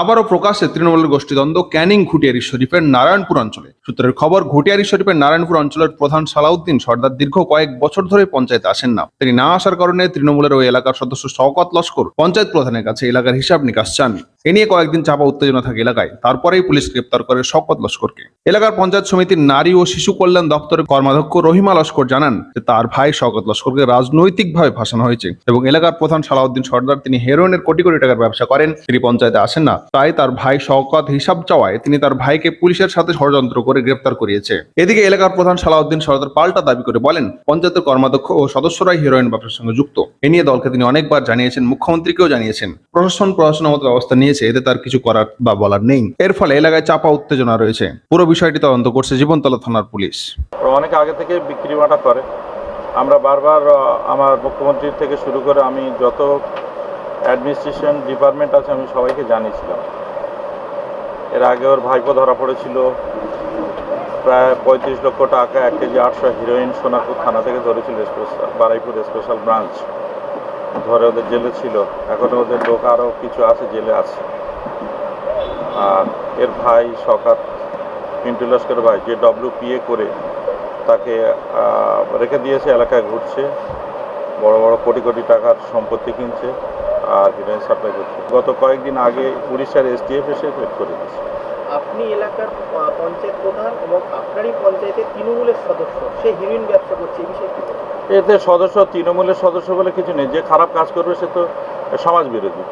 আবারও প্রকাশ্যে তৃণমূলের গোষ্ঠীদ্বন্দ্ব ক্যানিং ঘুটিয়ারি শরীফের নারায়ণপুর অঞ্চলে। সূত্রের খবর, ঘুটিয়ারি শরীফের নারায়ণপুর অঞ্চলের প্রধান সালাউদ্দিন সর্দার দীর্ঘ কয়েক বছর ধরে পঞ্চায়েতে আসেন না। তিনি না আসার কারণে তৃণমূলের ওই এলাকার সদস্য শওকত লস্কর পঞ্চায়েত প্রধানের কাছে এলাকার হিসাব নিকাশ চান। এ নিয়ে কয়েকদিন চাপা উত্তেজনা থাকে এলাকায়। তারপরেই পুলিশ গ্রেপ্তার করে শওকত লস্করকে। এলাকার পঞ্চায়েত সমিতির নারী ও শিশু কল্যাণ দপ্তরের কর্মাধ্যক্ষ রহিমা লস্কর জানান যে তার ভাই শওকত লস্করকে রাজনৈতিকভাবে ফাঁসানো হয়েছে এবং এলাকার প্রধান সালাউদ্দিন সর্দার তিনি হেরোইনের কোটি কোটি টাকার ব্যবসা করেন, তিনি পঞ্চায়েতে আসেন না। তাই তার ভাই শওকত হিসাব চাওয়ায় তিনি তার ভাইকে পুলিশের সাথে ষড়যন্ত্র করে গ্রেপ্তার করিয়েছে। এদিকে এলাকার প্রধান সালাউদ্দিন সরদার পাল্টা দাবি করে বলেন, পঞ্চায়েতের কর্মাধ্যক্ষ ও সদস্যরাই হিরোইন ব্যবসার সঙ্গে যুক্ত। এ নিয়ে দলকে তিনি অনেকবার জানিয়েছেন, মুখ্যমন্ত্রীকেও জানিয়েছেন। প্রশাসন প্রশাসনের মতো ব্যবস্থা নিয়েছে, এতে তার কিছু করার বা বলার নেই। এর ফলে এলাকায় চাপা উত্তেজনা রয়েছে। পুরো বিষয়টি তদন্ত করছে জীবনতলা থানার পুলিশ। অনেক আগে থেকে বিক্রি বাটা করে। আমরা বারবার আমার মুখ্যমন্ত্রী থেকে শুরু করে আমি যত অ্যাডমিনিস্ট্রেশন ডিপার্টমেন্ট আছে, আমি সবাইকে জানিয়েছিলাম। এর আগে ওর ভাইপো ধরা পড়েছিল। প্রায় পঁয়ত্রিশ লক্ষ টাকা, এক কেজি আটশো হিরোইন সোনাপুর থানা থেকে ধরেছিল স্পেশাল বারাইপুর স্পেশাল ব্রাঞ্চ ধরে ওদের জেলে ছিল। এখনও ওদের লোক আরও কিছু আছে, জেলে আছে। আর এর ভাই শকাত পিন্টু লস্কর ভাই, যে ডব্লিউপিএ করে তাকে রেখে দিয়েছে, এলাকায় ঘুরছে। বড় বড় কোটি কোটি টাকার সম্পত্তি কিনছে। হিরোইন সাপ্লাই করছে। গত কয়েকদিন আগে উড়িষ্যার এসডিএফ এসে রেড করে দিয়েছে। আপনি এলাকার পঞ্চায়েত প্রধান এবং আপনারই পঞ্চায়েতের তৃণমূলের সদস্য সে হিরোইন ব্যবসা করছে এই বিষয়ে এতে সদস্য তৃণমূলের সদস্য বলে কিছু নেই। যে খারাপ কাজ করবে সে তো সমাজ বিরোধী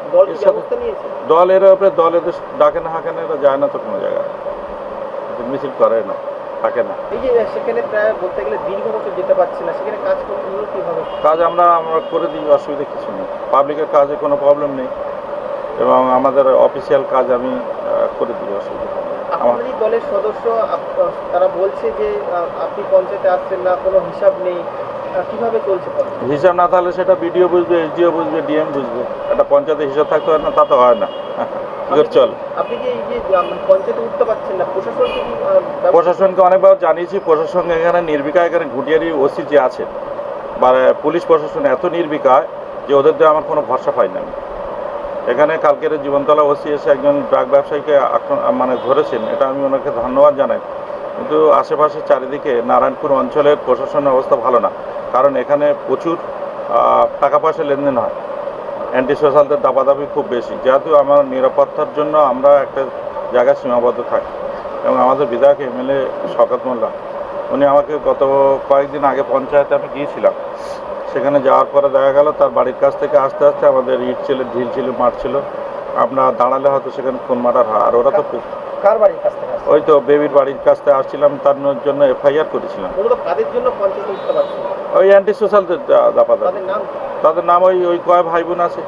দল এর উপরে দল এদের ডাকে না হাঁকে না এরা যায় না তো কোনো জায়গায়। মিছিল করে না। থাকে না। এই যে সেখানে প্রায় বলতে গেলে দীর্ঘ বছর যেতে পারছে না সেখানে কাজ করতে কীভাবে? কাজ আমরা আমরা করে দিই অসুবিধা কিছু নেই। পাবলিকের কাজে কোনো প্রবলেম নেই। এবং আমাদের অফিসিয়াল কাজ আমি করে দিই অসুবিধা আপনারই দলের সদস্য তারা বলছে যে আপনি পঞ্চায়েতে আসছেন না কোনো হিসাব নেই। কীভাবে চলছে হিসাব না থাকলে সেটা বিডিও বুঝবে এসডিও বুঝবে ডিএম বুঝবে। একটা পঞ্চায়েতে হিসাব থাকতে হয় না তা তো হয় না। চল। মানে প্রশাসনকে অনেকবার জানিয়েছি প্রশাসন এখানে নির্বিকা এখানে ঘুটিয়ারি ওসি যে আছে বা পুলিশ প্রশাসন এত নির্বিকায় যে ওদের দিয়ে আমার কোনো ভরসা পাই না এখানে কালকের জীবনতলা ওসি এসে একজন ড্রাগ ব্যবসায়ীকে মানে ধরেছেন এটা আমি ওনাকে ধন্যবাদ জানাই। কিন্তু আশেপাশে চারিদিকে নারায়ণপুর অঞ্চলের প্রশাসনের অবস্থা ভালো না কারণ এখানে প্রচুর টাকা পয়সা লেনদেন হয়। অ্যান্টি সোশ্যালদের দাবাদাবি খুব বেশি যেহেতু আমার নিরাপত্তার জন্য আমরা একটা জায়গায় সীমাবদ্ধ থাকি। এবং আমাদের বিধায়ক এমএলএ শকত মোল্লা উনি আমাকে গত কয়েকদিন আগে পঞ্চায়েতে আমি গিয়েছিলাম। সেখানে যাওয়ার পরে দেখা গেল তার বাড়ির কাছ থেকে আস্তে আস্তে আমাদের ইট ছিল ঢিল ছিল মাঠ ছিল। আমরা দাঁড়ালে হয়তো সেখানে খুন মার্ডার হয় আর ওরা তো খুব- কার বাড়ির কাছ থেকে ওই তো বেবির বাড়ির কাছ থেকে আসছিলাম তার জন্য এফআইআর করেছিলাম। ওই অ্যান্টি সোশ্যালদের দাপাদাবি তাদের নাম ওই ওই কয় ভাই বোন আছে?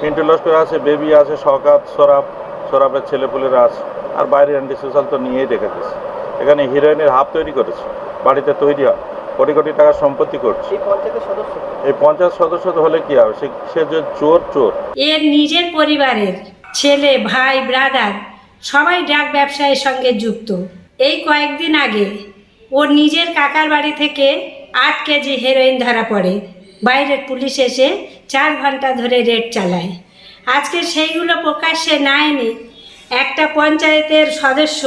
পিন্টু লস্কর আছে বেবি আছে শকাত সরাব সরাবের ছেলেপুলেরা আছে। আর বাইরে অ্যান্টি সোশ্যাল তো নিয়েই রেখেছে এখানে হিরোইনের হাফ তৈরি করেছে বাড়িতে তৈরি হয় কোটি কোটি টাকার সম্পত্তি করছে। এই পঞ্চায়েত সদস্য তো হলে কি হবে? সে সে যে চোর চোর। এর নিজের পরিবারের ছেলে ভাই ব্রাদার সবাই ড্রাগ ব্যবসায়ের সঙ্গে যুক্ত। এই কয়েকদিন আগে ওর নিজের কাকার বাড়ি থেকে আট কেজি হেরোইন ধরা পড়ে। বাইরের পুলিশ এসে চার ঘণ্টা ধরে রেড চালায়। আজকে সেইগুলো প্রকাশ্যে না এনে একটা পঞ্চায়েতের সদস্য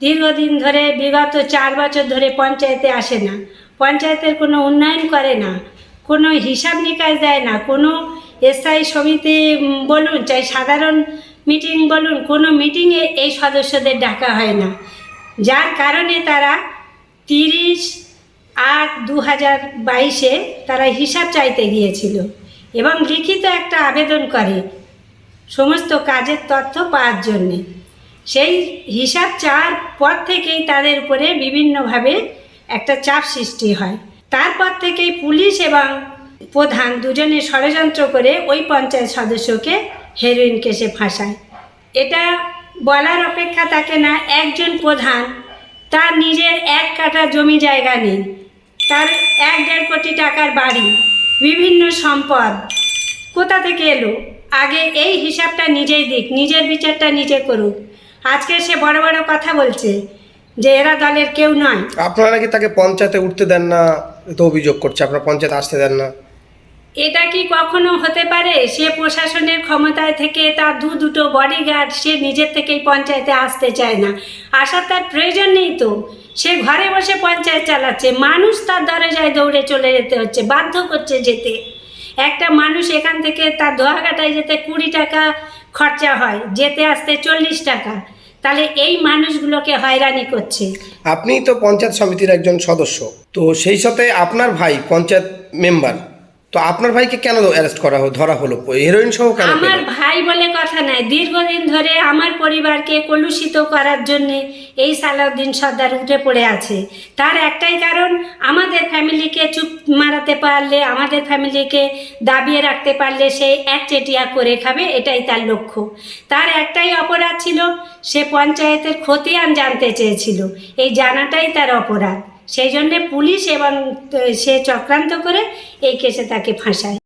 দীর্ঘদিন ধরে, বিগত চার বছর ধরে পঞ্চায়েতে আসে না। পঞ্চায়েতের কোনো উন্নয়ন করে না, কোনো হিসাব নিকাশ দেয় না, কোনো স্থায়ী সমিতি বলুন, চাই সাধারণ মিটিং বলুন, কোনো মিটিংয়ে এই সদস্যদের ডাকা হয় না। যার কারণে তারা তিরিশ আট দু হাজার বাইশে তারা হিসাব চাইতে গিয়েছিল এবং লিখিত একটা আবেদন করে সমস্ত কাজের তথ্য পাওয়ার জন্যে। সেই হিসাব চাওয়ার পর থেকেই তাদের উপরে বিভিন্নভাবে একটা চাপ সৃষ্টি হয়। তারপর থেকেই পুলিশ এবং প্রধান দুজনে ষড়যন্ত্র করে ওই পঞ্চায়েত সদস্যকে হেরোইন কেসে ফাঁসায়। এটা বলার অপেক্ষা থাকে না, একজন প্রধান, তার নিজের এক কাঠা জমি জায়গা নেই। তার এক দেড় কোটি টাকার বাড়ি বিভিন্ন সম্পদ। কোথা থেকে এলো? আগে এই হিসাবটা নিজেই দিক নিজের বিচারটা নিজে করুক। আজকে সে বড় বড় কথা বলছে যে এরা দলের কেউ নয়। আপনারা নাকি তাকে পঞ্চায়েতে উঠতে দেন না তো অভিযোগ করছে আপনার পঞ্চায়েত আসতে দেন না। এটা কি কখনো হতে পারে? সে প্রশাসনের ক্ষমতায় থেকে তার দু দুটো বডিগার্ড সে নিজের থেকেই পঞ্চায়েতে আসতে চায় না। আসার তার প্রয়োজন নেই তো। সে ঘরে বসে পঞ্চায়েত চালাচ্ছে, মানুষ তার দরজায় দৌড়ে চলে যেতে হচ্ছে, বাধ্য করছে যেতে। একটা মানুষ এখান থেকে তার দোয়াঘাটায় যেতে কুড়ি টাকা খরচা হয়, যেতে আসতে চল্লিশ টাকা। তাহলে এই মানুষগুলোকে হয়রানি করছে। আপনি তো পঞ্চায়েত সমিতির একজন সদস্য, তো সেই সাথে আপনার ভাই পঞ্চায়েত মেম্বার তো আপনার ভাইকে কেন অ্যারেস্ট করা হলো ধরা হলো? হেরোইন সহ কেন আমার ভাই বলে কথা নাই। দীর্ঘদিন ধরে আমার পরিবারকে কলুষিত করার জন্য এই সালাউদ্দিন সর্দার উঠে পড়ে আছে। তার একটাই কারণ আমাদের ফ্যামিলিকে চুপ মারাতে পারলে আমাদের ফ্যামিলিকে দাবিয়ে রাখতে পারলে সে এক চেটিয়া করে খাবে এটাই তার লক্ষ্য। তার একটাই অপরাধ ছিল সে পঞ্চায়েতের খতিয়ান জানতে চেয়েছিল। এই জানাটাই তার অপরাধ। সেই জন্যে পুলিশ এবং সে চক্রান্ত করে এই কেসে তাকে ফাঁসায়।